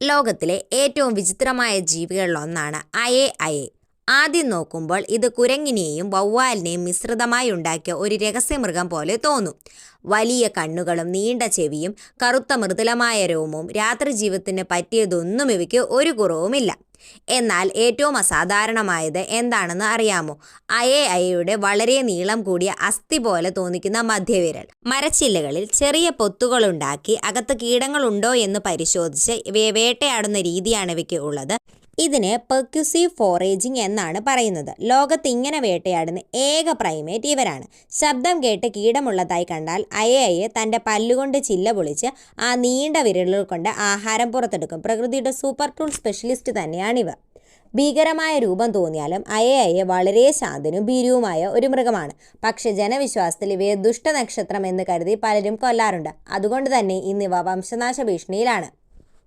ലോകത്തിലെ ഏറ്റവും വിചിത്രമായ ജീവികളിലൊന്നാണ് അയേ അയേ ആദ്യം നോക്കുമ്പോൾ ഇത് കുരങ്ങിനെയും വവ്വാലിനെയും മിശ്രിതമായി ഉണ്ടാക്കിയ ഒരു രഹസ്യമൃഗം പോലെ തോന്നും. വലിയ കണ്ണുകളും നീണ്ട ചെവിയും കറുത്ത മൃദുലമായ രോമവും രാത്രി ജീവിതത്തിന് പറ്റിയതൊന്നും ഇവയ്ക്ക് ഒരു കുറവുമില്ല. എന്നാൽ ഏറ്റവും അസാധാരണമായത് എന്താണെന്ന് അറിയാമോ? അയേ അയയുടെ വളരെ നീളം കൂടിയ അസ്ഥി പോലെ തോന്നിക്കുന്ന മധ്യവിരൽ. മരച്ചില്ലകളിൽ ചെറിയ പൊത്തുകളുണ്ടാക്കി അകത്ത് കീടങ്ങളുണ്ടോ എന്ന് പരിശോധിച്ച് വേട്ടയാടുന്ന രീതിയാണ് ഇവയ്ക്ക് ഉള്ളത്. ഇതിന് പെർക്യൂസീവ് ഫോറേജിംഗ് എന്നാണ് പറയുന്നത്. ലോകത്ത് ഇങ്ങനെ വേട്ടയാടുന്ന ഏക പ്രൈമേറ്റ് ഇവരാണ്. ശബ്ദം കേട്ട് കീടമുള്ളതായി കണ്ടാൽ അയയെ അയെ തന്റെ പല്ലുകൊണ്ട് ചില്ല പൊളിച്ച് ആ നീണ്ട വിരലുകൾ കൊണ്ട് ആഹാരം പുറത്തെടുക്കും. പ്രകൃതിയുടെ സൂപ്പർ ടൂൾ സ്പെഷ്യലിസ്റ്റ് തന്നെയാണിവർ. ഭീകരമായ രൂപം തോന്നിയാലും അയയെ അയെ വളരെ ശാന്തനും ഭീരുവുമായ ഒരു മൃഗമാണ്. പക്ഷെ ജനവിശ്വാസത്തിൽ ഇവയെ ദുഷ്ടനക്ഷത്രം എന്ന് കരുതി പലരും കൊല്ലാറുണ്ട്. അതുകൊണ്ട് തന്നെ ഇന്നിവ വംശനാശ ഭീഷണിയിലാണ്.